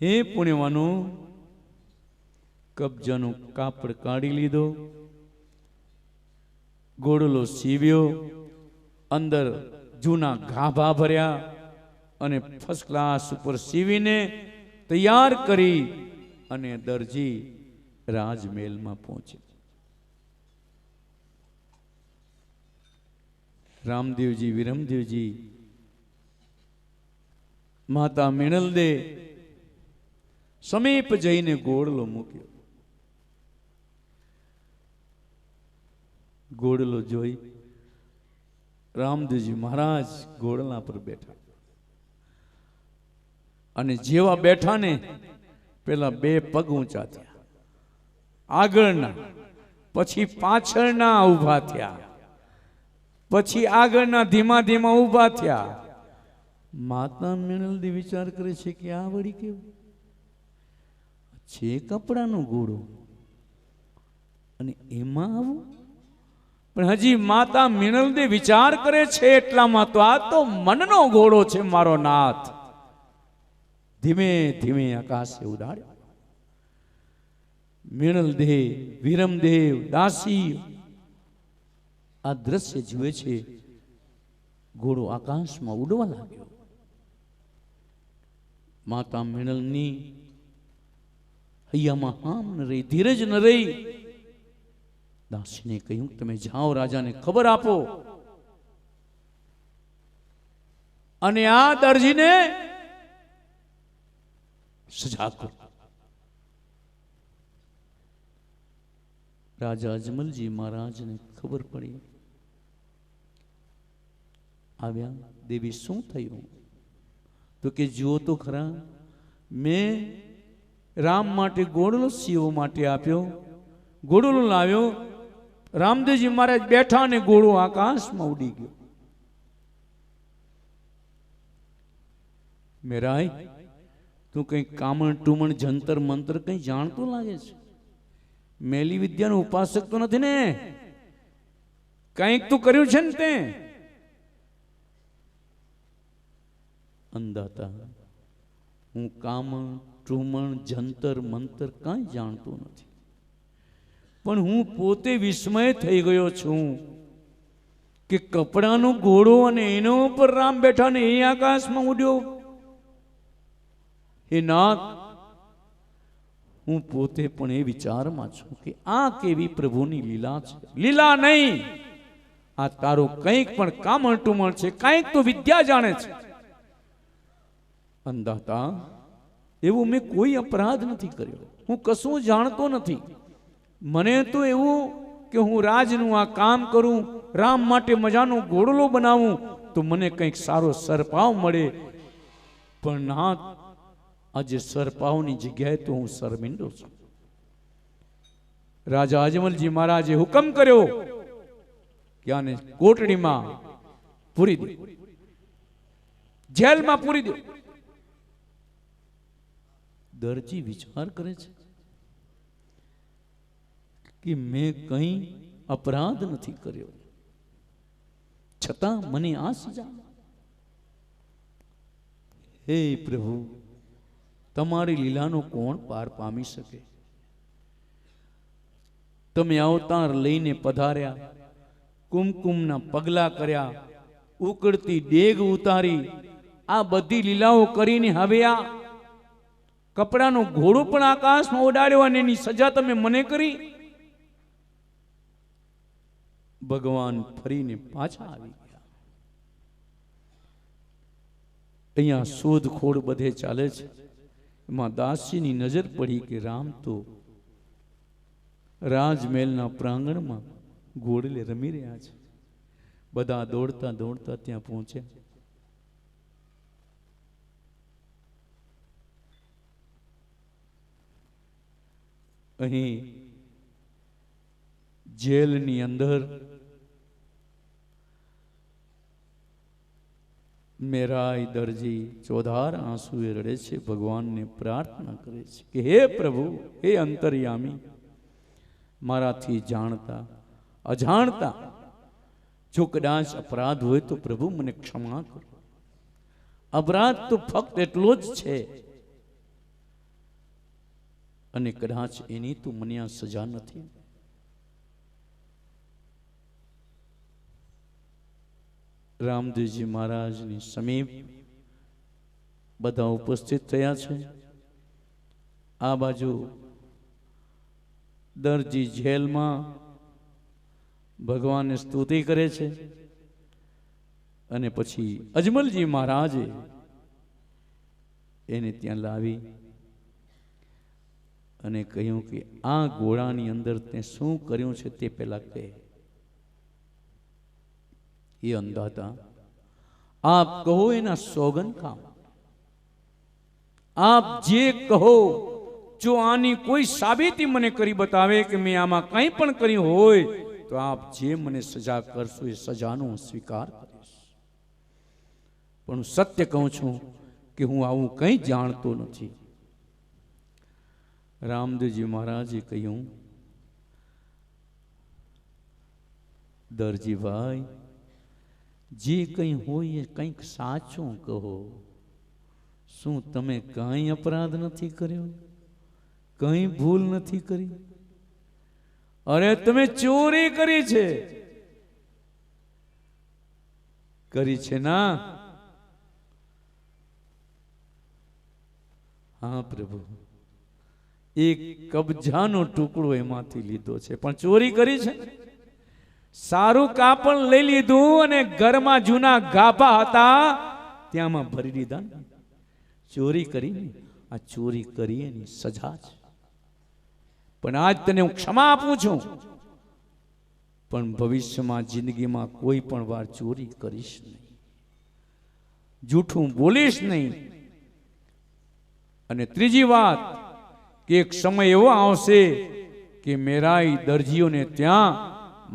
હે પુણ્યવાનો, કબજાનું કાપડ કાઢી લીધો, ગોડલો સીવ્યો, અંદર જૂના ગાભા ભર્યા અને ફર્સ્ટ ક્લાસ ઉપર સીવીને તૈયાર કરી અને દરજી રાજમહેલમાં પહોંચે. રામદેવજી, વિરમદેવજી, માતા મિણલ દે સમીપ જઈને ગોળલો મૂક્યો. ગોળલો જોઈ રામદેવજી મહારાજ ગોળલા પર બેઠા. અને જેવા બેઠા ને, પેલા બે પગ ઊંચા થયા. આગળના, પછી પાછળના ઊભા થયા. પછી આગળના ધીમા ધીમા ઊભા થયા. માતા મિનલદી વિચાર કરે છે કે આ વળી કેવું? છે કપડાનો ઘોડો અને એમાં આવું? પણ હજી માતા મિનલદે વિચાર કરે છે એટલામાં તો આ તો મનનો ઘોડો છે મારો નાથ. ધીમે ધીમે આકાશે ઉડાડ્યો મિણલદેહ વિરમદેવ દાસી આ દ્રશ્ય જુએ છે. ઘોડો આકાશમાં ઉડવા લાગ્યો. માતા મિણલની હૈયામાં હામ ન ધીરજ ન દાસીને કહ્યું, તમે જાઓ રાજાને ખબર આપો. અને આ દરજીને સજા કરો. રાજા અજમલજી મહારાજને ખબર પડી. આવ્યા, દેવી, શું થયું? તો કે, જુઓ તો ખરા, મેં રામ માટે ગોળલો શિવ માટે આપ્યો. ગોળલો લાવ્યો. રામદેવજી મહારાજ બેઠા ને ગોળો આકાશમાં ઉડી ગયો. મેરાય, તું કંઈ કામણ ટુમણ, જંતર, મંતર કંઈ જાણતો લાગે છે? મેલી વિદ્યાનો ઉપાસક તો નથી ને? કંઈક તું કર્યું છે ને તે? અંધાતા. હું કામણ ટુમણ જંતર, મંતર કાંઈ જાણતો નથી. પણ હું પોતે વિસ્મય થઈ ગયો છું કે કપડાનો ઘોડો અને એનો ઉપર રામ બેઠા ને એ આકાશમાં ઉડ્યો. હે નાથ હું પોતે પણ એ વિચારમાં છું કે આ કેવી પ્રભુની લીલા છે. લીલા નહીં, આ તારો કંઈક પણ કામણ ટુમણ છે, કંઈક તો વિદ્યા જાણે છે. અંધાતા, એવું મેં કોઈ અપરાધ નથી કર્યો. હું કશું જાણતો નથી. મને તો એવું કે હું રાજનું આ કામ કરું, રામ માટે મજાનો ગોળલો બનાવું, તો મને કંઈક સારો સરપાવ મળે. પણ ના આજે સરપાવની જગ્યાએ તો હું શર્મિંદો છું. રાજા અજમલજી મહારાજે હુકમ કર્યો કે આને કોટડીમાં પૂરી દે. જેલમાં પૂરી દો. દરજી વિચાર કરે છે કે મેં કંઈ અપરાધ નથી કર્યો. છતાં મને આ સજા હે પ્રભુ, તમારી લીલાનો કોણ પાર પામી શકે? તમે અવતાર લઈને પધાર્યા, કુમકુમના પગલા કર્યા, ઉકળતી ડેગ ઉતારી, આ બધી લીલાઓ કરીને હવે આ કપડાનો ઘોડો પણ આકાશમાં ઉડાડ્યો અને એની સજા તમે મને કરી? ભગવાન ફરીને પાછા આવી ગયા. અહીંયા શોધખોળ બધે ચાલે છે. એમાં દાસીની નજર પડી કે રામ તો રાજમહેલના પ્રાંગણમાં ઘોડલે રમી રહ્યા છે. બધા દોડતા દોડતા ત્યાં પહોંચ્યા. અહીં જેલની અંદર મેરાય દરજી ચોધાર આંસુએ રડે છે, ભગવાનને પ્રાર્થના કરે છે કે હે પ્રભુ, હે અંતર્યામી, મારાથી જાણતા, અજાણતા, જો કદાચ અપરાધ હોય તો પ્રભુ મને ક્ષમા કરો. અપરાધ તો ફક્ત એટલો જ છે અને કદાચ એની તું મને આ સજા નથી. રામદેવજી મહારાજની સમીપ બધા ઉપસ્થિત થયા છે. આ બાજુ દરજી જેલમાં ભગવાનને સ્તુતિ કરે છે અને પછી અજમલજી મહારાજે એને ત્યાં લાવી અને કહ્યું કે, આ ગોળાની અંદર તે શું કર્યું છે તે પહેલા કહે. એ અંધાતા, આપ કહો એના સોગન કામ. આપ જે કહો, જો આની કોઈ સાબિતી મને કરી બતાવે કે મેં આમાં કંઈ પણ કર્યું હોય, તો આપ જે મને સજા કરશો એ સજાનો સ્વીકાર કરીશ. પણ હું સત્ય કહું છું કે હું આવું કંઈ જાણતો નથી. રામદેવજી મહારાજે કહ્યું, દરજીભાઈ, જે કંઈ હોય એ કંઈક સાચું કહો. શું તમે કંઈ અપરાધ નથી કર્યો? કંઈ ભૂલ નથી કરી? અરે તમે ચોરી કરી છે. કરી છે ના? હા પ્રભુ. એક કબજાનો ટુકડો એમાંથી લીધો છે. પણ ચોરી કરી છે? સારું કાપડ લઈ લીધું અને ઘરમાં જૂના ગાભા હતા, ત્યાંમાં ભરી દીધા ચોરી કરી આ ચોરી કરી એની સજા છે. પણ આજ તને હું ક્ષમા આપું છું. પણ ભવિષ્યમાં જિંદગીમાં કોઈ પણ વાર ચોરી કરીશ નહીં. જૂઠું બોલીશ નહીં. અને ત્રીજી વાત કે એક સમય એવો આવશે કે મેરાઈ દરજીઓને ત્યાં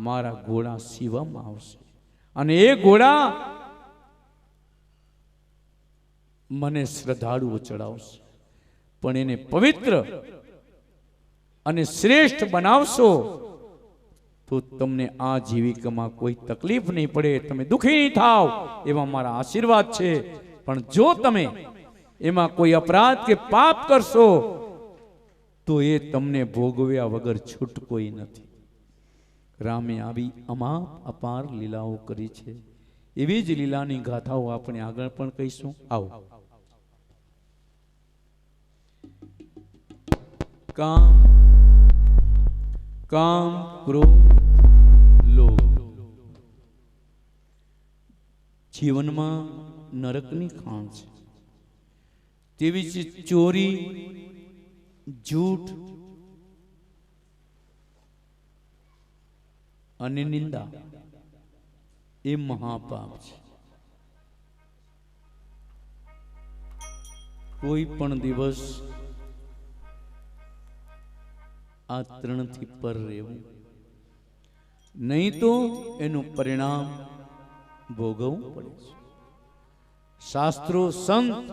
મારા ઘોડા સીવામાં આવશે. અને એ ઘોડા મને શ્રદ્ધાળુઓ ચડાવશે. પણ એને પવિત્ર અને શ્રેષ્ઠ બનાવશો તો તમને આ જીવિકામાં કોઈ તકલીફ નહીં પડે, તમે દુઃખી નહીં થાવ એવા મારા આશીર્વાદ છે. પણ જો તમે એમાં કોઈ અપરાધ કે પાપ કરશો તો એ તમને ભોગવ્યા વગર છૂટકોઈ નથી. રામે આવી અમાપ અપાર લીલાઓ કરી છે. એવી જ લીલાની ગાથાઓ આપણે આગળ પણ કહીશું. આવો. કામ કામ જીવનમાં નરકની ખાણ છે. તેવી ચોરી જૂઠ અને નિંદા એ મહાપાપ છે. કોઈ પણ દિવસ આ ત્રણથી પર રહેવું. નહીં તો એનું પરિણામ ભોગવવું પડે છે. શાસ્ત્રો સંત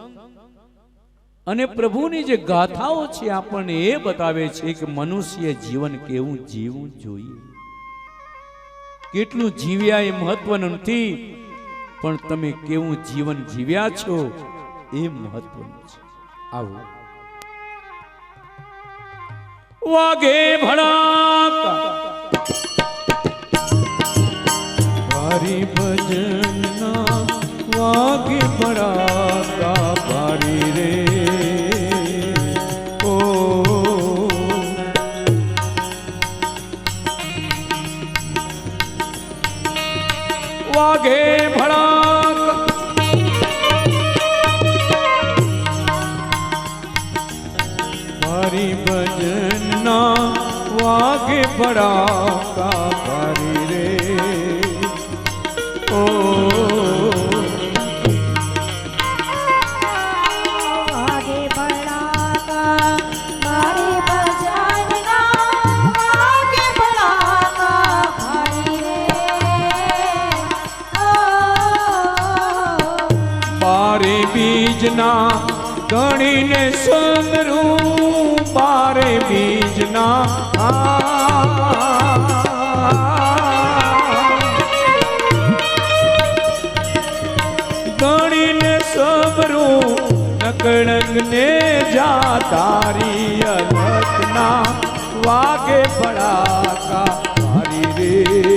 અને પ્રભુની જે ગાથાઓ છે આપણને એ બતાવે છે કે મનુષ્ય જીવન કેવું જીવવું જોઈએ. કેટલું જીવ્યા એ મહત્વનું નથી, પણ તમે કેવું જીવન જીવ્યા છો એ મહત્વનું છે. આવો. વાગે ભડાકા. ભારી ભજનના વાગે ભડાકા. બીજના ગણીને સુંદરું બારે બીજના આ. નકળંગને જા તારી અલગના વાગે પડાકા મારી રે